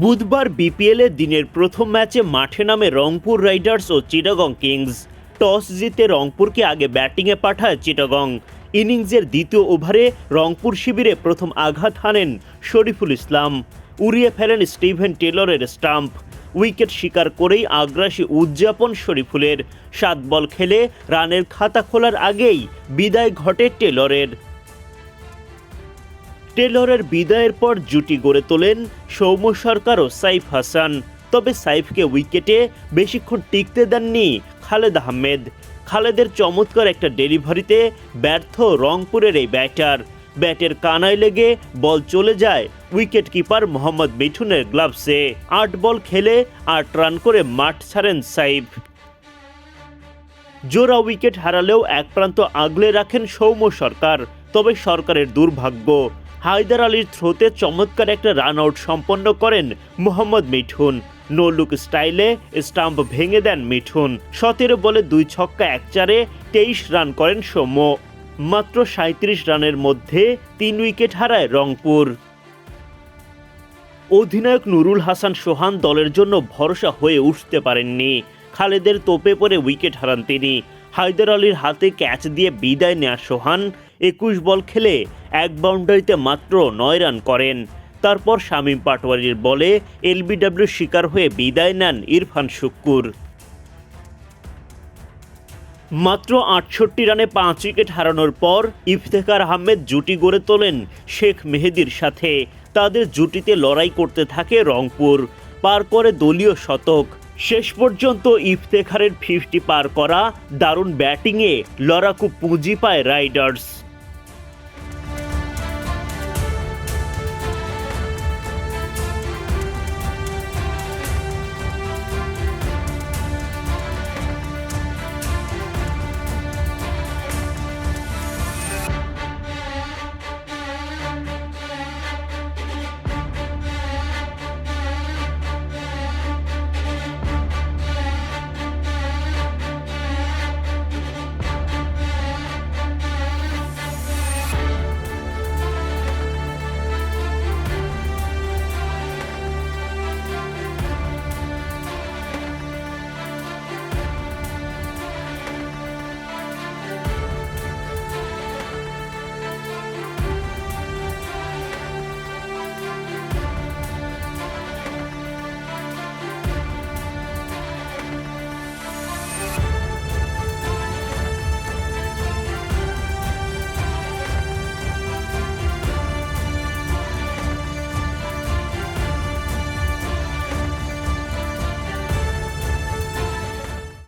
বুধবার বিপিএলে দিনের প্রথম ম্যাচে মাঠে নামে রংপুর রাইডার্স ও চিটাগং কিংস। টস জিতে রংপুরকে আগে ব্যাটিংয়ে পাঠায় চিটাগং। ইনিংসের দ্বিতীয় ওভারে রংপুর শিবিরে প্রথম আঘাত হানেন শরীফুল ইসলাম। উড়িয়ে ফেলেন স্টিভেন টেলরের স্টাম্প। উইকেট শিকার করেই আগ্রাসী উদযাপন শরীফুলের। সাত বল খেলে রানের খাতা খোলার আগেই বিদায় ঘটে টেলরের। টেলরের বিদায়ের পর জুটি গড়ে তোলেন সৌম্য সরকার ও সাইফ হাসান। তবে সাইফকে উইকেটে বেশিক্ষণ টিকতে দেননি খালেদ আহমেদ। খালেদের চমৎকার একটা ডেলিভারিতে ব্যর্থ রংপুরের এই ব্যাটার। ব্যাটের কানায় লেগে বল চলে যায় উইকেট কিপার মোহাম্মদ মিঠুনের গ্লাভসে। আট বল খেলে আট রান করে মাঠ ছাড়েন সাইফ। জোড়া উইকেট হারালেও এক প্রান্ত আগলে রাখেন সৌম্য সরকার, তবে সরকারের দুর্ভাগ্য। হায়দার আলীর থ্রোতে চমৎকার একটা রান আউট সম্পন্ন করেন মোহাম্মদ মিঠুন। নো লুক স্টাইলে স্টাম্প ভেঙে দেন মিঠুন। সতেরো বলে দুই ছক্কা এক চারে তেইশ রান করেন সৌম্য। মাত্র সাঁত্রিশ রানের মধ্যে তিন উইকেট হারায় রংপুর। অধিনায়ক নুরুল হাসান সোহান দলের জন্য ভরসা হয়ে উঠতে পারেননি। খালেদের তোপে পড়ে উইকেট হারান তিনি। হায়দার আলীর হাতে ক্যাচ দিয়ে বিদায় নেয়া সোহান একুশ বল খেলে এক বাউন্ডারিতে মাত্র নয় রান করেন। তারপর শামীম পাটোয়ারির বলে এলবিডব্লিউ শিকার হয়ে বিদায় নেন ইরফান শুক্কুর। মাত্র আটষট্টি রানে পাঁচ উইকেট হারানোর পর ইফতেখার আহমেদ জুটি গড়ে তোলেন শেখ মেহেদির সাথে। তাদের জুটিতে লড়াই করতে থাকে রংপুর। পার করে দলীয় শতক। শেষ পর্যন্ত ইফতেখারের ফিফটি পার করা দারুণ ব্যাটিংয়ে লড়াকু পুঁজি পায় রাইডার্স।